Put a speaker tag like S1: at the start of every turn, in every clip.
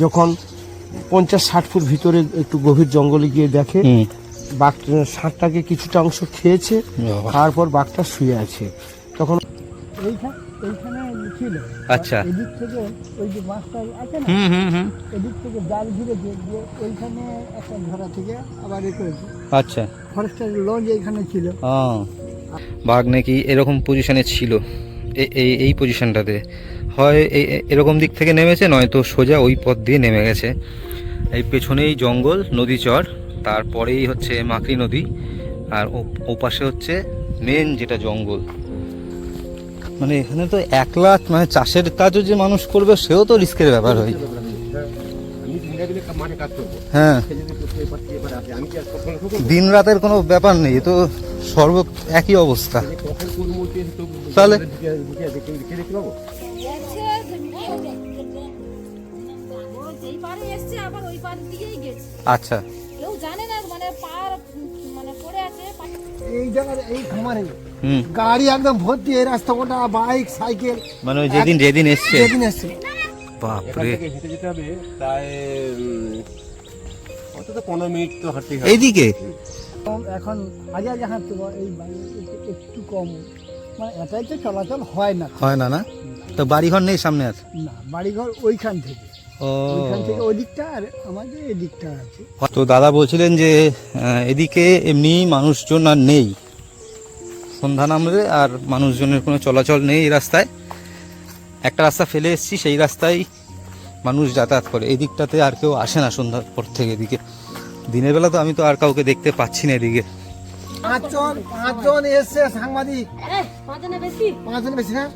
S1: যখন পঞ্চাশ ষাট ফুট ভিতরে একটু গভীর জঙ্গলে গিয়ে দেখে বাঘ ষাটটাকে কিছুটা অংশ খেয়েছে। খাওয়ার পর বাঘটা শুয়ে আছে। তখন এইখানে ছিল।
S2: আচ্ছা।
S1: এদিক থেকে ওই যে মাছটা আছে না?
S2: হুম হুম হুম।
S1: এদিক থেকে জাল ঘিরে দিয়ে দিয়ে ওইখানে একটা ধরা থেকে আবার এ করেছে।
S2: আচ্ছা।
S1: ফরেস্টের লঞ্চ এইখানে ছিল।
S2: বাঘ নাকি এরকম পজিশনে ছিল। এই এই পজিশনটাতে হয় এই- এরকম দিক থেকে নেমেছে, নয়তো সোজা ওই পথ দিয়ে নেমে গেছে। এই পেছনেই জঙ্গল, নদী চর, তারপরেই হচ্ছে মাকড়ি নদী, আর ওপাশে হচ্ছে মেন যেটা জঙ্গল। মানে এখানে তো একলা মানে চাষের কাজও যে মানুষ করবে, সেও তো রিস্কের ব্যাপার হয়। হ্যাঁ। দিন রাতের কোনো ব্যাপার নেই তো সর্ব একই অবস্থা। তাহলে? আচ্ছা।
S3: কেউ জানে না মানে পার মানে পড়ে আছে
S1: এই খামারে গাড়ি একদম ভর্তি এই রাস্তা বাইক সাইকেল।
S2: মানে ওই যেদিন যেদিন এসছে।
S1: যেদিন এসছে।
S2: বাপরে।
S4: হেঁটে যেতে হবে প্রায় অন্তত পনেরো মিনিট তো
S2: এইদিকে?
S1: কম এখন আগে হাঁটতে এই একটু- কম। মানে এটাই তো চলাচল হয় না।
S2: হয় না না? তো বাড়িঘর নেই সামনে আর?
S1: না বাড়িঘর ওইখান থেকে।
S2: তো দাদা বলছিলেন যে এদিকে এমনি মানুষজন আর নেই। সন্ধ্যা নামলে আর মানুষজনের কোনো চলাচল নেই এই রাস্তায়। একটা রাস্তা ফেলে এসেছি সেই রাস্তায় মানুষ যাতায়াত করে। এই দিকটাতে আর কেউ আসে না সন্ধ্যার পর থেকে এদিকে। দিনের বেলা তো আমি তো আর কাউকে দেখতে পাচ্ছি না এদিকে।
S1: পাঁচজন পাঁচজন এসছে সাংবাদিক।
S3: পাঁচজনে বেশি?
S1: না?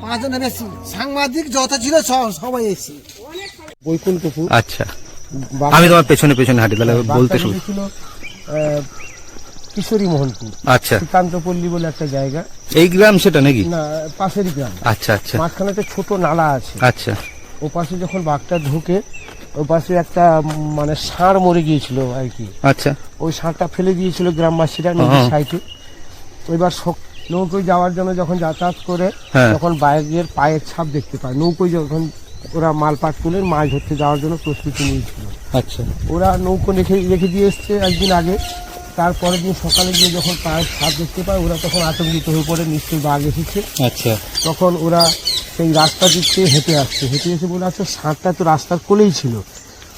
S1: পাঁচজন বেশি। সাংবাদিক যত ছিল সব- সবাই এসছে। বৈকুণ্ঠপুর।
S2: আচ্ছা। আমি তোমার পেছনে পেছনে হাঁটি তাহলে বলতে শুরু।
S1: ছিল কিশোরী মোহনপুর।
S2: আচ্ছা।
S1: শ্রীকান্তপল্লী বলে একটা জায়গা।
S2: এই গ্রাম সেটা নাকি?
S1: না পাশেরই গ্রাম।
S2: আচ্ছা আচ্ছা।
S1: মাঝখানে একটা ছোট নালা আছে।
S2: আচ্ছা।
S1: ও পাশে যখন বাঘটা ঢুকে ও পাশে একটা মানে ষাঁড় মরে গিয়েছিল আর কি।
S2: আচ্ছা।
S1: ওই ষাঁড়টা ফেলে দিয়েছিল গ্রামবাসীরা নদীর
S2: হ্যাঁ।
S1: সাইডে। এবার নৌকোয় যাওয়ার জন্য যখন যাতায়াত করে
S2: হ্যাঁ।
S1: তখন বাইকের পায়ের ছাপ দেখতে পায়। নৌকোয় যখন ওরা মালপাট তুলে মাছ ধরতে যাওয়ার জন্য প্রস্তুতি নিয়েছিল।
S2: আচ্ছা।
S1: ওরা নৌকো রেখে রেখে দিয়ে এসছে একদিন আগে। তারপরের দিন সকালে গিয়ে যখন পায়ের ছাপ দেখতে পায় ওরা তখন আতঙ্কিত হয়ে পড়ে নিশ্চয়ই বাঘ এসেছে।
S2: আচ্ছা।
S1: তখন ওরা সেই রাস্তা দিক হেঁটে আসছে। হেঁটে এসে বলে আসছে ষাঁড়টা তো রাস্তার কোলেই ছিল।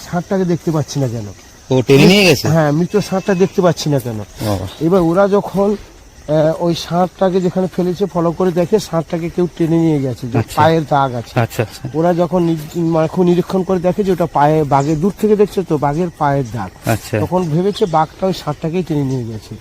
S1: ষাঁড়টাকে দেখতে পাচ্ছি না কেন?
S2: ও টেনে নিয়ে গেছে?
S1: হ্যাঁ মৃত ষাঁড়টা দেখতে পাচ্ছি না কেন? এবার ওরা যখন ওই ষাঁড়টাকে যেখানে ফেলেছে ফলো করে দেখে ষাঁড়টাকে কেউ টেনে নিয়ে গেছে যে
S2: আচ্ছা।
S1: পায়ের দাগ আছে।
S2: আচ্ছা আচ্ছা।
S1: ওরা যখন মানে খুব নিরীক্ষণ করে দেখে যে ওটা পায়ে বাঘের দূর থেকে দেখছে তো বাঘের পায়ের দাগ।
S2: আচ্ছা।
S1: তখন ভেবেছে বাঘটা ওই ষাঁড়টাকেই টেনে নিয়ে গেছে।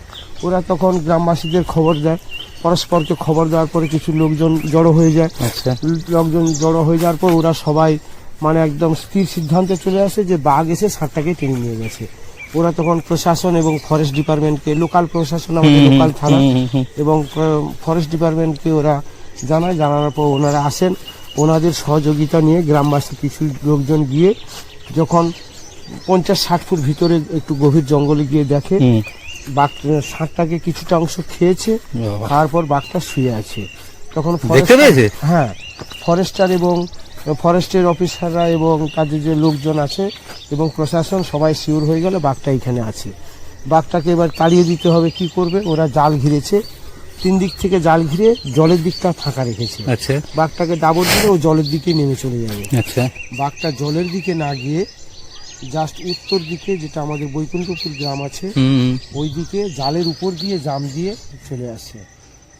S1: ওরা তখন গ্রামবাসীদের খবর দেয়। পরস্পরকে খবর দেওয়ার পরে কিছু লোকজন জড়ো হয়ে যায়।
S2: আচ্ছা।
S1: লোকজন জড়ো হয়ে যাওয়ার পর ওরা সবাই মানে একদম স্থির সিদ্ধান্তে চলে আসে যে বাঘ এসে ষাঁড়টাকে টেনে নিয়ে গেছে। ওরা তখন প্রশাসন এবং ফরেস্ট ডিপার্টমেন্টকে লোকাল প্রশাসন আমাদের লোকাল থানা। এবং ফরেস্ট ডিপার্টমেন্টকে ওরা জানায়। জানানোর পর ওনারা আসেন। ওনাদের সহযোগিতা নিয়ে গ্রামবাসী কিছু লোকজন গিয়ে যখন পঞ্চাশ ষাট ফুট ভিতরে একটু গভীর জঙ্গলে গিয়ে দেখে বাঘ ষাঁড়টাকে কিছুটা অংশ খেয়েছে। খাওয়ার পর বাঘটা শুয়ে আছে। তখন হ্যাঁ ফরেস্টার এবং ফরেস্টের অফিসাররা এবং তাদের যে লোকজন আছে এবং প্রশাসন সবাই শিওর হয়ে গেল বাঘটা এখানে আছে। বাঘটাকে এবার তাড়িয়ে দিতে হবে কি করবে? ওরা জাল ঘিরেছে। তিন দিক থেকে জাল ঘিরে জলের দিকটা ফাঁকা রেখেছে।
S2: আচ্ছা।
S1: বাঘটাকে দাবর দিলে ও জলের দিকে নেমে চলে যাবে।
S2: আচ্ছা।
S1: বাঘটা জলের দিকে না গিয়ে জাস্ট উত্তর দিকে যেটা আমাদের বৈকুণ্ঠপুর গ্রাম আছে ওই দিকে জালের উপর দিয়ে জাম দিয়ে চলে আসে।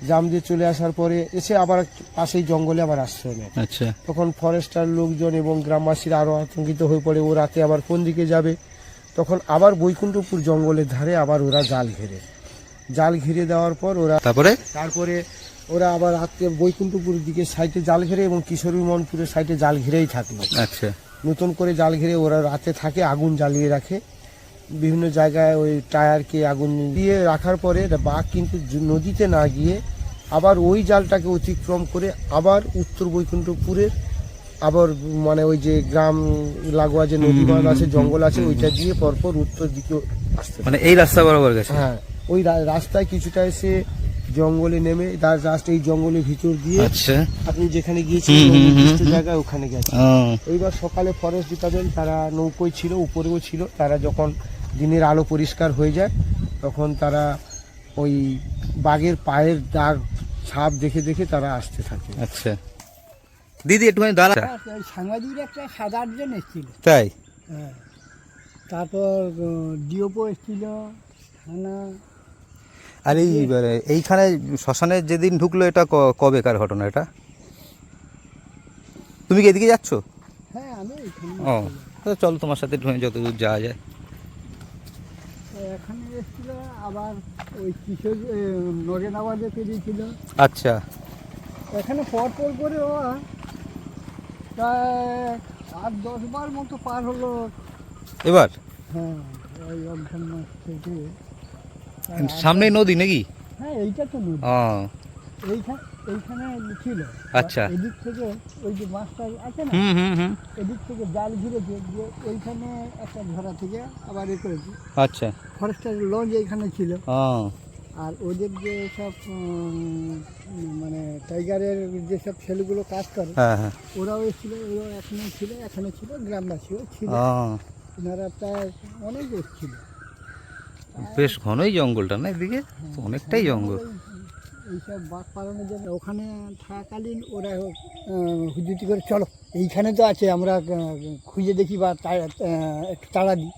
S1: জাম দিয়ে চলে আসার পরে এসে আবার পাশেই জঙ্গলে আবার আশ্রয় নেয়
S2: আচ্ছা।
S1: তখন ফরেস্টার লোকজন এবং গ্রামবাসীরা আরও আতঙ্কিত হয়ে পড়ে ও রাতে আবার কোন দিকে যাবে? তখন আবার বৈকুণ্ঠপুর জঙ্গলের ধারে আবার ওরা জাল ঘিরে। জাল ঘিরে দেওয়ার পর ওরা
S2: তারপরে?
S1: তারপরে ওরা আবার রাতে বৈকুণ্ঠপুর দিকে সাইডে জাল ঘিরে এবং কিশোরী মনপুরের সাইডে জাল ঘিরেই থাকল।
S2: আচ্ছা।
S1: নতুন করে জাল ঘিরে ওরা রাতে থাকে আগুন জ্বালিয়ে রাখে। বিভিন্ন জায়গায় ওই টায়ারকে আগুন দিয়ে রাখার পরে বাঘ কিন্তু নদীতে না গিয়ে আবার ওই জালটাকে অতিক্রম করে আবার উত্তর বৈকুণ্ঠপুরের আবার মানে ওই যে গ্রাম লাগোয়া যে নদী বাঁধ আছে জঙ্গল আছে ওইটা দিয়ে পরপর উত্তর দিকে আসতে
S2: মানে এই রাস্তা বরাবর গেছে?
S1: হ্যাঁ ওই রাস্তায় কিছুটা এসে জঙ্গলে নেমে তার জাস্ট এই জঙ্গলের ভিতর দিয়ে
S2: আচ্ছা।
S1: আপনি যেখানে গিয়েছিলেন নির্দিষ্ট জায়গায় ওখানে গেছে এইবার সকালে ফরেস্ট ডিপার্টমেন্ট তারা নৌকোয় ছিল উপরেও ছিল তারা যখন দিনের আলো পরিষ্কার হয়ে যায় তখন তারা ওই বাঘের পায়ের দাগ ছাপ দেখে দেখে তারা আসতে থাকে।
S2: আচ্ছা। দিদি একটুখানি দাঁড়া।
S5: ওই সাংবাদিকরা একটা সাত আটজন এসেছিল।
S2: তাই?
S5: হ্যাঁ। তারপর ডিওপো এসেছিল থানা
S2: আর এই এবারে এইখানে শ্মশানে যেদিন ঢুকলো এটা কবেকার ঘটনা এটা? তুমি কি এদিকে যাচ্ছ?
S5: হ্যাঁ আমি
S2: ও চলো তোমার সাথে যতদূর যাওয়া যায়।
S5: এখানে এসেছিল আবার ওই কিশোর নরেনাবাদে পেরিয়েছিল।
S2: আচ্ছা।
S5: এখানে পর পর করে প্রায় আট দশ বার মতো পার হলো।
S2: এবার?
S5: হ্যাঁ ওই থেকে।
S2: সামনেই নদী নাকি?
S5: হ্যাঁ এইটা তো নদী। এইখানে এইখানে ছিল।
S2: আচ্ছা।
S5: এদিক থেকে ওই যে মাছটা আছে না?
S2: হুম হুম হুম।
S5: এদিক থেকে জাল ঘিরেছে যে ওইখানে একটা ধরা থেকে আবার এ করেছে।
S2: আচ্ছা।
S5: ফরেস্টের লঞ্চ এইখানে ছিল। আর ওদের যে সব মানে টাইগারের যেসব ছেলেগুলো কাজ করে
S2: হ্যাঁ হ্যাঁ।
S5: ওরাও এসেছিল ওরাও এখানে ছিল এখানে ছিল গ্রামবাসীও ছিল। ওনারা প্রায় অনেক এসেছিল।
S2: বেশ ঘনই জঙ্গলটা না এদিকে? অনেকটাই জঙ্গল।
S5: এইসব বাঘ পালনের জন্য ওখানে থাকাকালীন ওরা হুজুতি করে চলো এইখানে তো আছে আমরা খুঁজে দেখি বা একটু তাড়া দিই।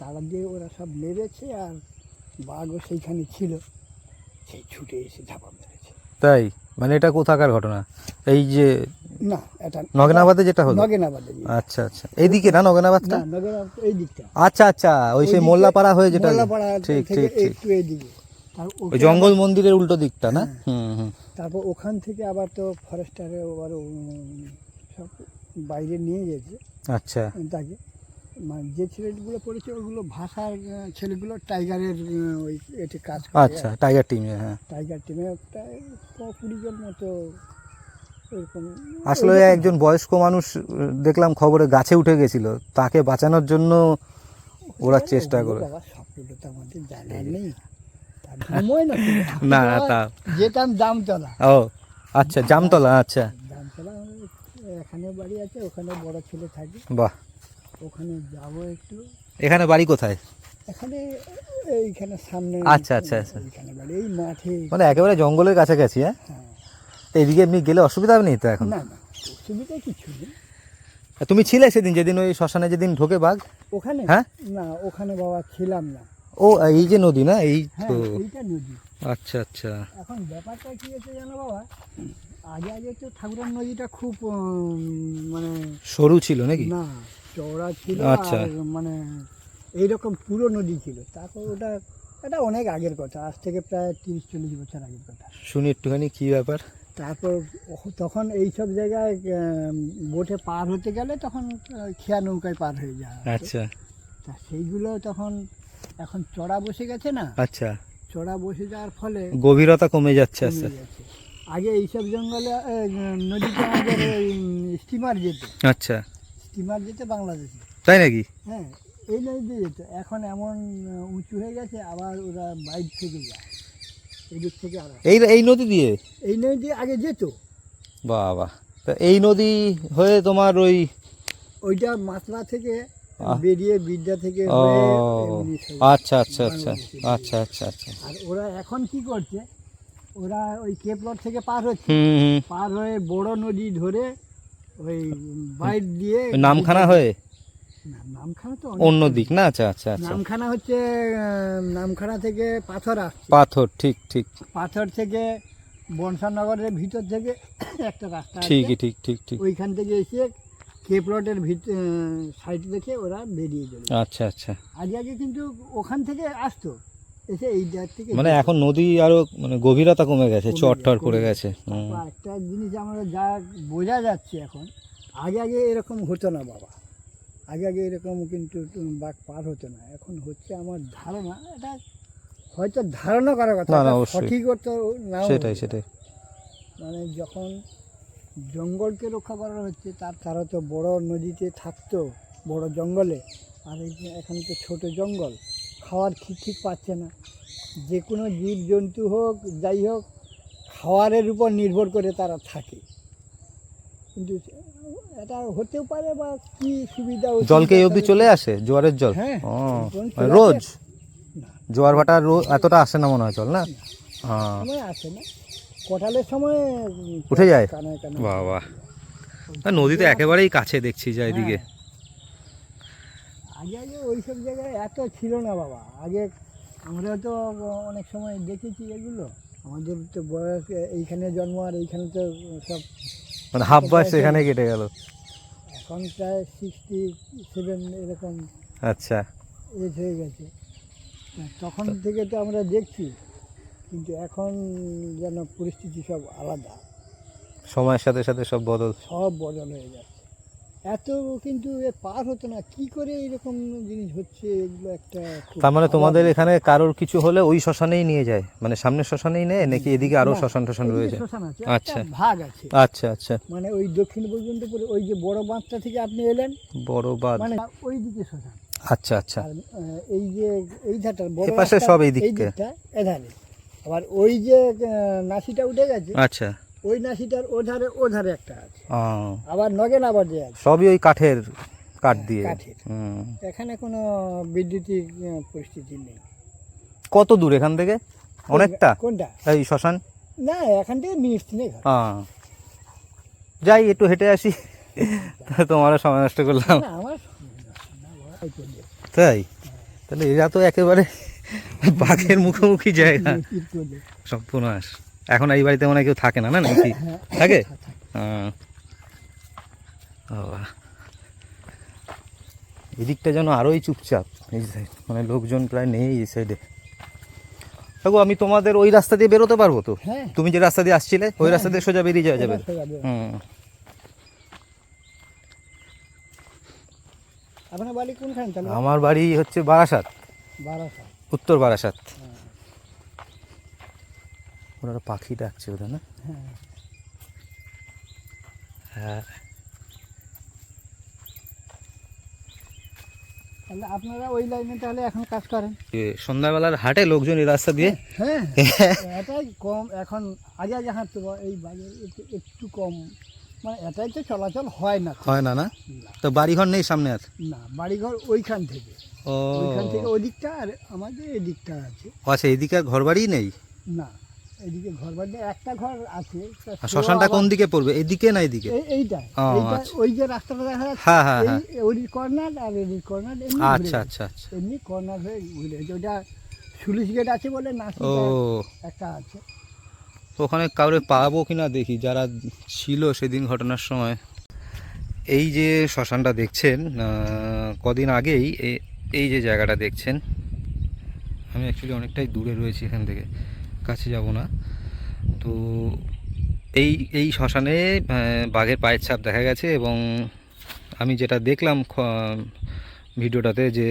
S5: তাড়া দিয়ে ওরা সব মেরেছে আর বাঘও সেইখানে ছিল। সেই ছুটে এসে ঝাপা মেরেছে।
S2: তাই? মানে এটা কোথাকার ঘটনা? এই যে
S5: না এটা
S2: নগেনাবাদে যেটা হলো?
S5: নগেনাবাদে
S2: আচ্ছা আচ্ছা। এইদিকে না নগেনাবাদটা
S5: না নগেনাবাদ এই দিকটা।
S2: আচ্ছা আচ্ছা ওই সেই মোল্লাপাড়া হয়ে যেটা
S5: মোল্লাপাড়া
S2: ঠিক ঠিক ঠিক।
S5: একটু এইদিকে।
S2: ওই জঙ্গল মন্দিরের উল্টো দিকটা না?
S5: হ্যাঁ।
S2: হুম হুম।
S5: তারপর ওখান থেকে আবার তো ফরেস্টারে আবার সব বাইরে নিয়ে গেছে।
S2: আচ্ছা।
S5: তাকে। মানে যে ছেলেগুলো পড়েছে ওগুলো ভাষার ছেলেগুলো টাইগারের ওই এতে কাজ
S2: আচ্ছা টাইগার টিমে হ্যাঁ।
S5: টাইগার টিমে প্রায় ক কুড়ি জন মতো
S2: আসলে একজন বয়স্ক মানুষ দেখলাম খবরে গাছে উঠে গেছিল। তাকে বাঁচানোর জন্য ওরা চেষ্টা করে।
S5: না তা- যেতাম দামতলা
S2: ও আচ্ছা জামতলা আচ্ছা।
S5: আমাদের এখানে বাড়ি আছে ওখানে বড় ছেলে থাকে।
S2: বাহ।
S5: ওখানে যাব একটু।
S2: এখানে বাড়ি কোথায়?
S5: এখানে এইখানে সামনে
S2: আচ্ছা, আচ্ছা, আচ্ছা।
S5: এইখানে বাড়ি এই মাঠে।
S2: মানে একেবারে জঙ্গলের কাছাকাছি হ্যাঁ?
S5: হ্যাঁ।
S2: এদিকে এমনি গেলে অসুবিধা হবে নেই তো এখন?
S5: না না অসুবিধা কিছু নেই।
S2: তুমি ছিলে সেদিন যেদিন ওই শ্মশানে যেদিন ঢোকে বাঘ?
S5: ওখানে?
S2: হ্যাঁ?
S5: না ওখানে বাবা ছিলাম না।
S2: ও এই যে নদী না এই
S5: হ্যাঁ
S2: তো।
S5: এইটা নদী।
S2: আচ্ছা আচ্ছা।
S5: এখন ব্যাপারটা কি হয়েছে জানো বাবা? আগে আগে তো ঠাকুরের নদীটা খুব মানে
S2: সরু ছিল নাকি?
S5: না চওড়া ছিল
S2: আচ্ছা।
S5: মানে এইরকম পুরো নদী ছিল। তারপর ওটা এটা অনেক আগের কথা আজ থেকে প্রায় তিরিশ চল্লিশ বছর আগের কথা।
S2: শুনি একটুখানি কি ব্যাপার?
S5: তারপর তখন এই সব জায়গায় বোটে পার হতে গেলে তখন খেয়া নৌকায় পার হয়ে যায়।
S2: আচ্ছা।
S5: তা সেইগুলো তখন এখন চড়া বসে গেছে না?
S2: আচ্ছা।
S5: চড়া বসে যাওয়ার ফলে
S2: গভীরতা কমে যাচ্ছে আস্তে
S5: গেছে। আগে এইসব জঙ্গলে নদীতে আমাদের স্টিমার যেত।
S2: আচ্ছা।
S5: স্টিমার যেতে বাংলাদেশে।
S2: তাই নাকি?
S5: হ্যাঁ এই নদীতে যেত। এখন এমন উঁচু হয়ে গেছে আবার ওরা বাইর থেকে যায়। এদিক থেকে আর
S2: এই এই নদী দিয়ে?
S5: এই নদী আগে যেত।
S2: বাবা তা এই নদী হয়ে তোমার ওই
S5: ওইটা মাতলা থেকে বেরিয়ে বিদ্যা থেকে
S2: আচ্ছা আচ্ছা আচ্ছা আচ্ছা আচ্ছা আচ্ছা।
S5: আর ওরা এখন কি করছে ওরা ওই কেপলট থেকে পার হচ্ছে। পার হয়ে বড় নদী ধরে ওই বাইর দিয়ে
S2: নামখানা হয়ে? অন্য দিক। না আচ্ছা আচ্ছা আচ্ছা।
S5: নামখানা হচ্ছে নামখানা থেকে পাথর আসছে।
S2: পাথর ঠিক ঠিক।
S5: পাথর থেকে বনসানগরের ভিতর থেকে একটা রাস্তা
S2: ঠিকই ঠিক ঠিক ঠিক।
S5: ওইখান থেকে এসে কেপলটের ভিতর সাইড দেখে ওরা বেরিয়ে যাবে
S2: আচ্ছা আচ্ছা।
S5: আগে আগে কিন্তু ওখান থেকে আসতো। এসে এই জায়গা থেকে
S2: মানে এখন নদী আরও মানে গভীরতা কমে গেছে
S5: কমে
S2: চট টর করে গেছে।
S5: একটা জিনিস আমরা যা বোঝা যাচ্ছে এখন আগে আগে এরকম হতো না বাবা। আগে আগে এরকম কিন্তু বাঘ পার হতো না। এখন হচ্ছে আমার ধারণা এটা হয়তো ধারণা করার কথা
S2: না, না,
S5: সঠিক নাও।
S2: সেটাই সেটাই।
S5: মানে যখন জঙ্গলকে রক্ষা করা হচ্ছে তার তারা তো বড় নদীতে থাকতো বড় জঙ্গলে। আর এই এখন তো ছোট জঙ্গল খাওয়ার ঠিক ঠিক পাচ্ছে না। যে কোনো জীব জন্তু হোক যাই হোক খাওয়ারের উপর নির্ভর করে তারা থাকে। কিন্তু এটা হতেও পারে বা কি সুবিধা
S2: জলকে এই অবধি চলে আসে? জোয়ারের জল?
S5: হ্যাঁ,
S2: মানে
S5: চলে
S2: রোজ? জোয়ার ভাটা রো- এতটা আসে না মনে হয় জল না? হ্যাঁ।
S5: আসে না। কটালের সময়
S2: উঠে যায়? বাহ বাহ। আর নদীতে একেবারেই কাছে দেখছি যা এদিকে।
S5: হ্যাঁ। আগে আগে ওই সব জায়গায় এত ছিল না বাবা। আগে আমরা তো অনেক সময় দেখেছি এগুলো। আমাদের তো বয়স এইখানে জন্ম আর এইখানে তো সব
S2: মানে হাফ বয়স এখানে কেটে গেল।
S5: এখন প্রায় সিক্সটি সেভেন এরকম
S2: আচ্ছা।
S5: এজ হয়ে গেছে। হ্যাঁ, তখন থেকে তো আমরা দেখছি কিন্তু এখন যেন পরিস্থিতি সব আলাদা।
S2: সময়ের সাথে সাথে সব বদল
S5: সব বদল হয়ে যাচ্ছে। এত কিন্তু পার হতো না। কি করে এরকম জিনিস হচ্ছে? এগুলো একটা
S2: তার মানে তোমাদের এখানে কারোর কিছু হলে ওই শ্মশানেই নিয়ে যায়। মানে সামনের শ্মশানেই নেয় নাকি এদিকে
S5: আরও
S2: শ্মশান টশান রয়েছে? আচ্ছা।
S5: ভাগ আছে।
S2: আচ্ছা আচ্ছা।
S5: মানে ওই দক্ষিণ পর্যন্ত পরে ওই যে বড় বাঁধটা থেকে আপনি এলেন
S2: বড় বাদ
S5: মানে ওই দিকে শ্মশান।
S2: আচ্ছা আচ্ছা।
S5: এই যে এই ধারটা বড় রাস্তা,
S2: সব এই দিকটা।
S5: এধারে। আবার ওই যে নাসিটা উঠে গেছে
S2: আচ্ছা।
S5: ওই নাসিটার ও ধারে ও ধারে একটা আছে। আবার নগেন আবার যে আছে।
S2: সবই ওই কাঠের কাঠ দিয়ে।
S5: কাঠের। এখানে কোনো বৈদ্যুতিক পরিস্থিতি নেই।
S2: কত দূর এখান থেকে? অনেকটা?
S5: কোনটা?
S2: এই শ্মশান?
S5: না এখান থেকে মিনিট নেই
S2: আহ। যাই একটু হেঁটে আসি। তোমারও সময় নষ্ট করলাম। তাই? তাহলে এরা তো একেবারে বাঘের মুখোমুখি জায়গা।
S5: সম্পূর্ণ চলে।
S2: এখন এই বাড়িতে মনে কেউ থাকে না না নাকি? থাকে? আহ। বাবা। এদিকটা যেন আরোই চুপচাপ এই সাইড মানে লোকজন প্রায় নেই এই সাইডে দেখো আমি তোমাদের ওই রাস্তা দিয়ে বেরোতে পারব তো?
S5: হ্যাঁ।
S2: তুমি যে রাস্তা দিয়ে আসছিলে ওই রাস্তা দিয়ে সোজা বেরিয়ে যাওয়া যাবে। হুম। আমার বাড়ি হচ্ছে বারাসাত।
S5: বারাসা
S2: উত্তর বারাসাত। ওরা পাখি ডাকছে ওটা না?
S5: হ্যাঁ।
S2: হ্যাঁ।
S5: তাহলে আপনারা ওই লাইনে তাহলে এখন কাজ করেন।
S2: সন্ধ্যাবেলার হাটে লোকজন এই রাস্তা দিয়ে?
S5: হ্যাঁ। এটাই কম এখন আগে আগে হাঁটতে এই বাজার একটু কম। মানে এটাই তো চলাচল হয় না।
S2: হয় না না? তো বাড়িঘর নেই সামনে আর?
S5: না বাড়িঘর ওইখান থেকে। ওইখান থেকে ওদিকটা আর আমাদের এদিকটা আছে।
S2: আচ্ছা এদিকে আর ঘর বাড়ি নেই?
S5: না। এদিকে ঘর বাড়ি একটা ঘর আছে।
S2: শ্মশানটা কোন দিকে পড়বে? এদিকে না এদিকে?
S5: এই- এইটা
S2: ও, আচ্ছা।
S5: ওই যে রাস্তাটা দেখা যাচ্ছে
S2: হ্যাঁ, হ্যাঁ,
S5: এই ওই কর্নার আর এই কর্নার
S2: আচ্ছা আচ্ছা আচ্ছা।
S5: এমনি কর্নার হয়ে ঘুরে। ওটা সুলিশ গেট আছে বলে
S2: ও।
S5: নাসিটা একটা আছে।
S2: ওখানে কাউরে পাবো কিনা দেখি যারা ছিল সেদিন ঘটনার সময়। এই যে শ্মশানটা দেখছেন কদিন আগেই এই যে জায়গাটা দেখছেন। আমি অ্যাকচুয়ালি অনেকটাই দূরে রয়েছি এখান থেকে। কাছে যাব না। তো এই এই শ্মশানে বাঘের পায়ের ছাপ দেখা গেছে এবং আমি যেটা দেখলাম ভিডিওটাতে যে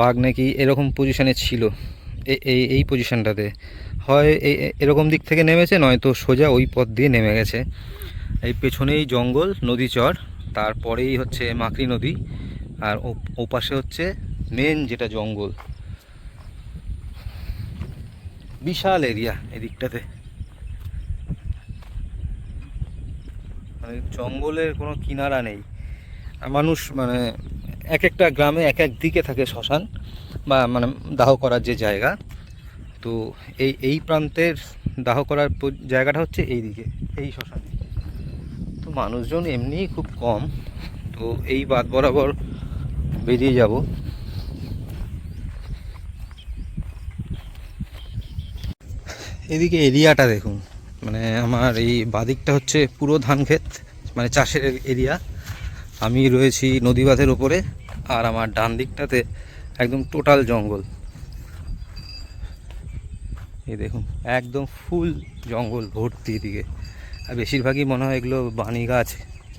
S2: বাঘ নাকি এরকম পজিশানে ছিল এই এই পজিশানটাতে হয় এরকম দিক থেকে নেমেছে, নয়তো সোজা ওই পথ দিয়ে নেমে গেছে। এই পেছনেই জঙ্গল, নদী চর, তারপরেই হচ্ছে মাকড়ি নদী, আর ওপাশে হচ্ছে মেন যেটা জঙ্গল। বিশাল এরিয়া এদিকটাতে। মানে জঙ্গলের কোনো কিনারা নেই। মানুষ মানে এক একটা গ্রামে এক এক দিকে থাকে শ্মশান বা মানে দাহ করার যে জায়গা। তো এই এই প্রান্তের দাহ করার জায়গাটা হচ্ছে এই দিকে, এই শ্মশান। তো মানুষজন এমনিই খুব কম। তো এই বাদ বরাবর বেরিয়ে যাব। এদিকে এরিয়াটা দেখুন। মানে আমার এই বাদিকটা হচ্ছে পুরো ধান ক্ষেত মানে চাষের এরিয়া। আমি রয়েছি নদীবাঁধের ওপরে আর আমার ডান দিকটাতে একদম টোটাল জঙ্গল। এই দেখুন, একদম ফুল জঙ্গল ভর্তি এদিকে। আর বেশিরভাগই মনে হয় এগুলো বাণী গাছ।